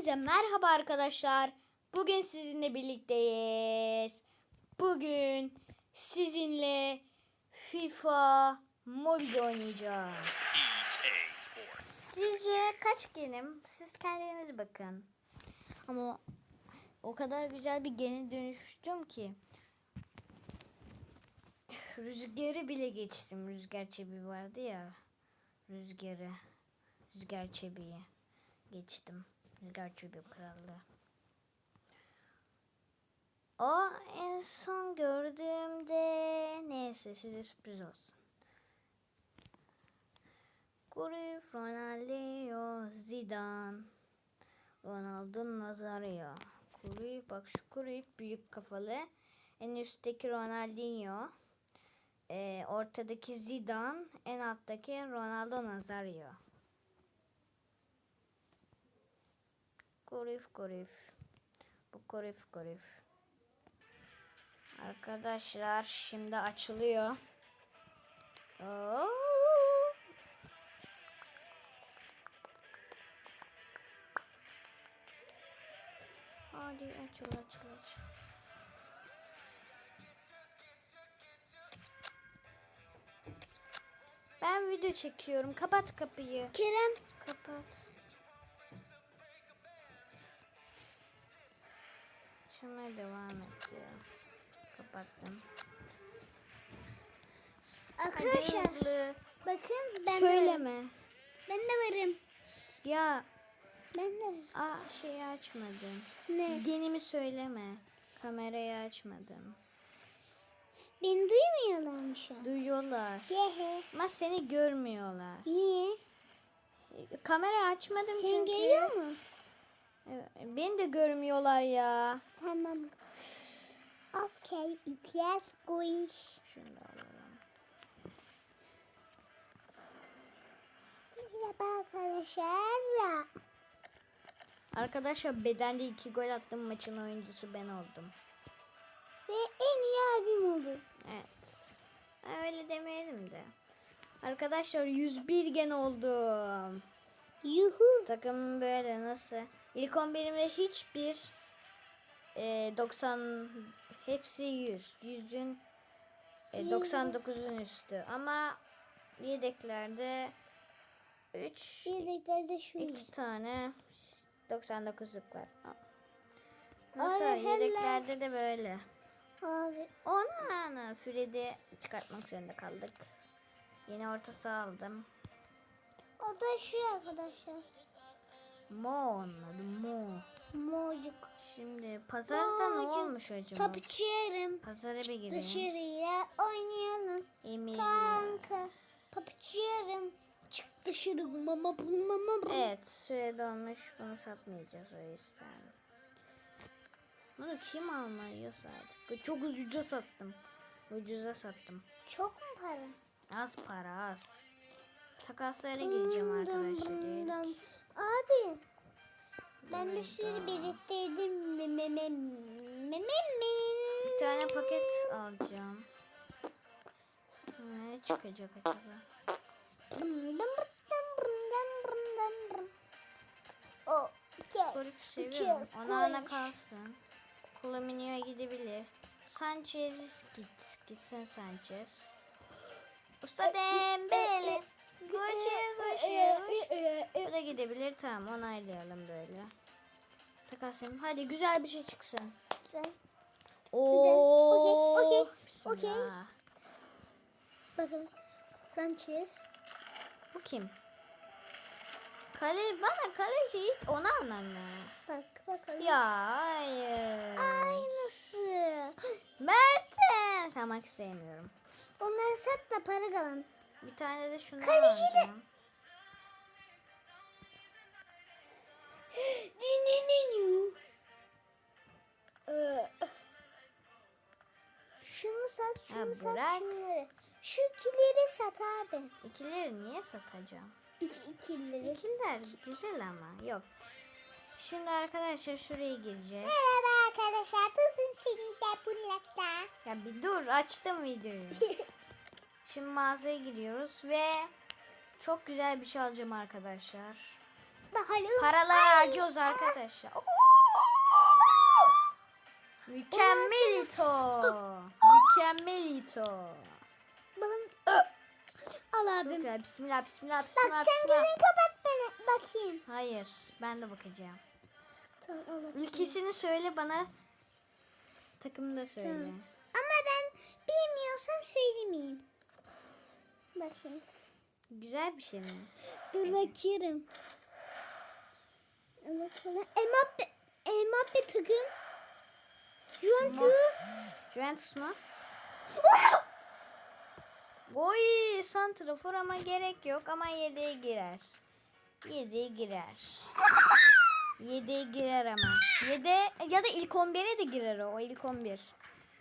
Hepinize merhaba arkadaşlar. Bugün sizinle birlikteyiz. Bugün sizinle FIFA Mobile oynayacağız. Sizce kaç genim? Siz kendiniz bakın. Ama o kadar güzel bir gene dönüştüm ki. Rüzgarı bile geçtim. Rüzgar çebi vardı ya. Rüzgarı. Rüzgar çebiyi geçtim. Rüzgar çebi krallığı. O en son gördüğümde neyse size sürpriz olsun. Cruyff, Ronaldinho, Zidane, Ronaldo Nazario. Cruyff, bak şu Cruyff büyük kafalı. En üstteki Ronaldinho. Ee, ortadaki Zidane, en alttaki Ronaldo Nazario. Cruyff, Cruyff. Bu Cruyff, Cruyff. Arkadaşlar şimdi açılıyor. Oo. Hadi açıl açıl açıl. Ben video çekiyorum. Kapat kapıyı. Kerem Kapat. Açılmaya devam et. Kapattım. Arkadaşlar bakın ben Söyleme. varım. Ben de varım. Ya Ben de aa şeyi açmadım. Ne? Genimi söyleme. Kamerayı açmadım. Beni duymuyorlar mı şu an? Duyuyorlar. Yehe. Ama seni görmüyorlar. Niye? Kamerayı açmadım Sen çünkü. geliyor mu? Evet, beni de görmüyorlar ya. Tamam. Okay, yes, guys. Şunu da alalım. Merhaba arkadaşlar. Arkadaşlar bedende iki gol attım maçın oyuncusu ben oldum. Ve en iyi abim oldu. Evet. Öyle demeyelim de. Arkadaşlar 101 gen oldum. Yuhu. Takımım böyle nasıl? İlk 11'imde hiçbir e, 90 hepsi 100. 100'ün e, 99'un üstü. Ama yedeklerde 3 Yedeklerde şu. 2 tane 99'luk var. Nasıl? Hele. yedeklerde de böyle. Abi. Onu ana Fred'i çıkartmak zorunda kaldık. Yeni orta saha aldım. Şu arkadaşlar. Mo onun adı Mo. Mocuk. Şimdi pazarda ne Mocuk. olmuş acaba? Papuçuyorum. Pazara bir gireyim. Dışarıya oynayalım. Emir. Kanka. Papuçuyorum. Çık dışarı. Mama bum mama bum. Evet süre dolmuş. Bunu satmayacağız o yüzden. Bunu kim almalıyorsa artık. Çok ucuza sattım. Ucuza sattım. Çok mu para? Az para az. Takaslara gireceğim arkadaşlar. Abi. Ben bir sürü birlikteydim. Bir tane paket alacağım. Ne çıkacak acaba? O. Golf seviyorum. Ona ana kalsın. Kulaminio'ya gidebilir. Sanchez git. Gitsin Sanchez. Usta Dembele. Bu da gidebilir. Tamam onaylayalım böyle. Takaslayalım. Hadi güzel bir şey çıksın. Güzel. Okey. Bakın. Sanchez. Bu kim? Kale bana kaleci hiç ona anlamı. Bak bakalım. Ya hayır. Aynısı. Mertens. Almak sevmiyorum. Onları sat da para kalan. Bir tane de şundan Kaleci alacağım. Ee, Şunu sat, şunu sat, bırak. şunları. Şu ikileri sat abi. İkileri niye satacağım? İki, ikileri. İkiler güzel ama yok. Şimdi arkadaşlar şuraya gireceğiz. Merhaba arkadaşlar. Bugün seni de bulakta. Ya bir dur açtım videoyu. Şimdi mağazaya giriyoruz ve çok güzel bir şey alacağım arkadaşlar. Paraları harcıyoruz arkadaşlar. Mükemmelito. Mükemmelito. Bana... Al abim. güzel. Bismillah, bismillah, Bak bismillah, sen bismillah. gözünü kapat beni. Bakayım. Hayır, ben de bakacağım. Tamam al abim. İlkisini söyle bana. Takımını da söyle. Tamam. Ama ben bilmiyorsam söylemeyeyim. Bakayım. Güzel bir şey mi? Dur bakıyorum. Bakalım. Mbappe. Mbappe takım. Juventus. Juventus mu? Oy santrafor ama gerek yok ama yedeğe girer. Yedeğe girer. Yedeğe girer ama. Yede ya da ilk 11'e de girer o. O ilk 11.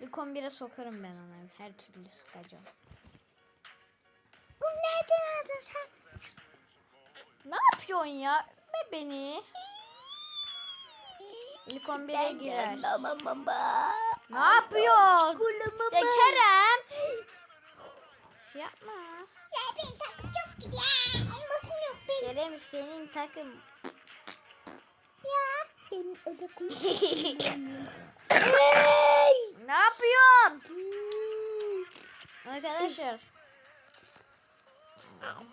İlk 11'e sokarım ben onu. Her türlü sokacağım. Sen? Ne yapıyorsun ya? Be beni. İlk 11'e girer. Baba. Ne yapıyorsun? Ya Kerem. Yapma. Ya benim takım çok gibi ya. Elmasım yok benim. Kerem senin takım. Ya. Benim ödekum. Ne yapıyorsun? Arkadaşlar Selam.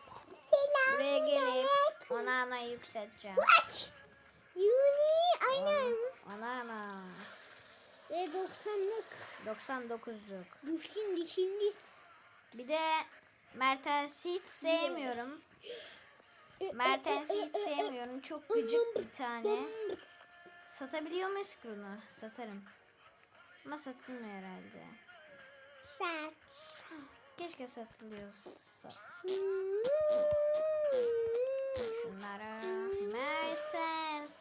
buraya gelip ona ana yükselteceğim. Aç. Yuni. Aynen. Ona ana. Ve 90'lık. 99'luk. Bu şimdi şimdi. Bir de Mertens'i hiç sevmiyorum. Mertens'i hiç sevmiyorum. Çok gıcık bir tane. Satabiliyor muyuz ki bunu? Satarım. Ama satılmıyor herhalde. Sert. Keşke satılıyorsa. Şunlara. Mertens.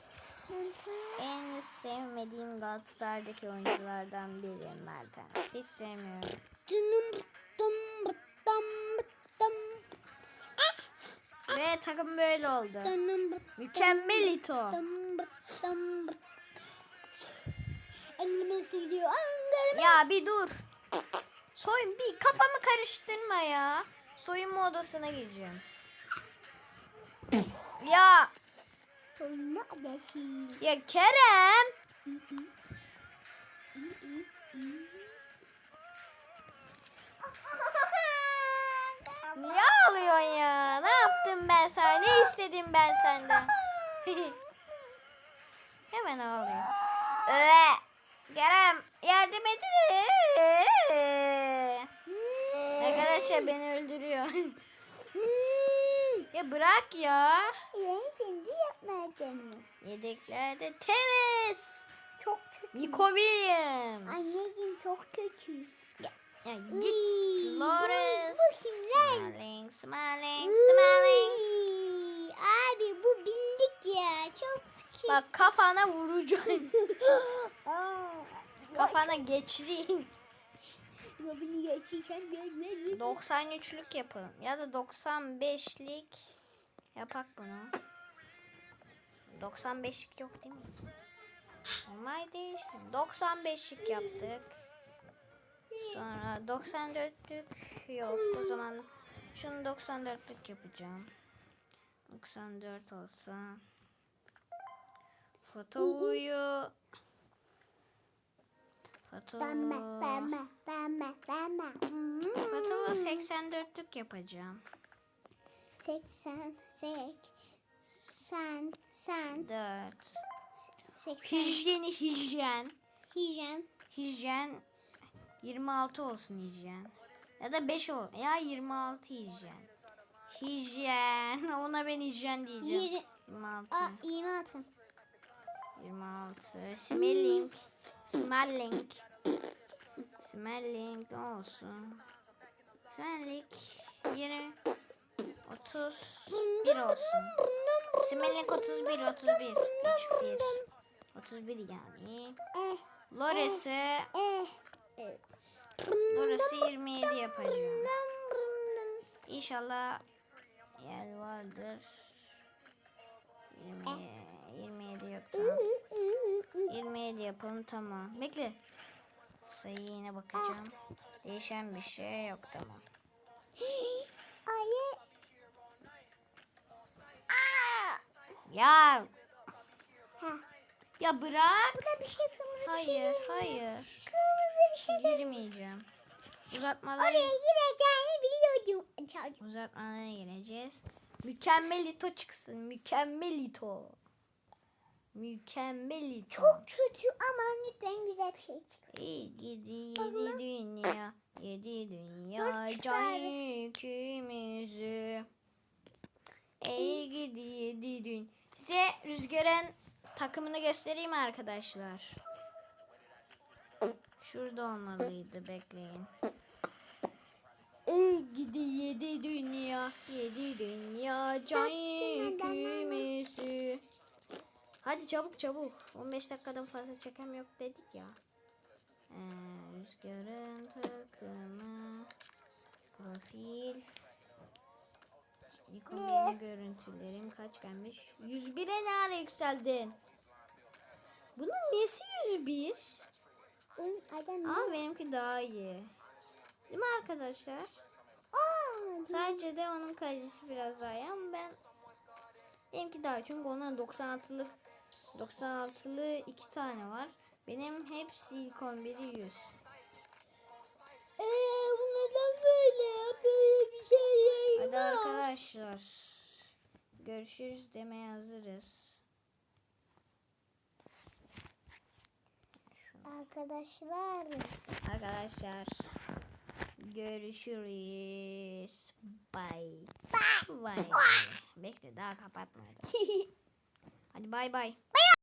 En sevmediğim Galatasaray'daki oyunculardan biri Mertens. Hiç sevmiyorum. Canım bıttım bıttım bıttım. Ve takım böyle oldu. Canım bıttım bıttım bıttım. Elime. Angarım. Ya bir dur. Soyun bir kafamı karıştırma ya. Soyunma odasına gireceğim. Ya Soyunma adası. ya Kerem. Niye ağlıyorsun ya? Ne yaptım ben sana? Ne istedim ben senden? Hemen ağlıyor. Ee, Kerem yardım edin. Arkadaşlar beni öldürüyor. ya bırak ya. Ben şimdi yapmadım. Yedeklerde temiz. Çok kötü. Nico Williams. Anneciğim çok kötü. Ya git. Iy, Flores. Bu, bu smalling, smalling. Iy, Abi bu bildik ya. Çok kötü. Bak kafana vuracağım. Kafana geçireyim. Robin'i geçirken gözlerim. 93'lük yapalım. Ya da 95'lik yapak bunu. 95'lik yok değil mi? Olay değişti. 95'lik yaptık. Sonra 94'lük yok. O zaman şunu 94'lük yapacağım. 94 olsa. Fotoğrafı Fotoğrafı deme, deme, deme. Hmm. Fotoğrafı 84'lük yapacağım. 80, 80, sen, sen, 4 80, Hijyeni hijyen. hijyen, Hijyen 26 olsun hijyen. Ya da 5 ol. Ya 26 hijyen. Hijyen. Ona ben hijyen diyeceğim. Yirmi- 26. aa, 26. 26. Smelling. Smelling. Smelling olsun? Smelling 20 31 olsun. Smelling 31 31 31 31 yani. Lores'i. Lores'i 27 yapacağım. İnşallah yer vardır. 20, 27 yok. 27 yapalım tamam. Bekle. Sayı yine bakacağım. Değişen bir şey yok tamam. Ayı. Ya Ha. ya bırak. Burada bir şey kırmızı bir şey. Hayır, hayır. Kırmızı bir şey. Girmeyeceğim. Uzatmalara, Oraya gireceğini biliyordum. Uzatmalara gireceğiz. Mükemmel ito çıksın. Mükemmel ito. Mükemmel. Çok kötü ama lütfen güzel bir şey çık. İyi gidi yedi Bakın. dünya. Yedi dünya can yükümüzü. Ey gidi yedi dün. Size Rüzgar'ın takımını göstereyim arkadaşlar. Şurada olmalıydı bekleyin. Ey gidi yedi dünya. Yedi dünya can yükümüzü. Hadi çabuk çabuk. 15 dakikadan fazla çekem yok dedik ya. Ee, rüzgarın takımı profil İkonbenim görüntülerim kaç gelmiş? 101'e ne ara yükseldin? Bunun nesi 101? Benim adam ne? Ama benimki daha iyi. Değil mi arkadaşlar? Aa, Sadece de onun kalitesi biraz daha iyi ama ben benimki daha iyi. çünkü onun 96'lık 96'lı iki tane var. Benim hepsi ilk 11'i 100. Eee bu neden böyle? Böyle bir şey Hadi yayınlar. arkadaşlar. Görüşürüz demeye hazırız. Arkadaşlar. Arkadaşlar. Görüşürüz. Bye. Bye. Bekle daha kapatmadım. Hadi bay bay.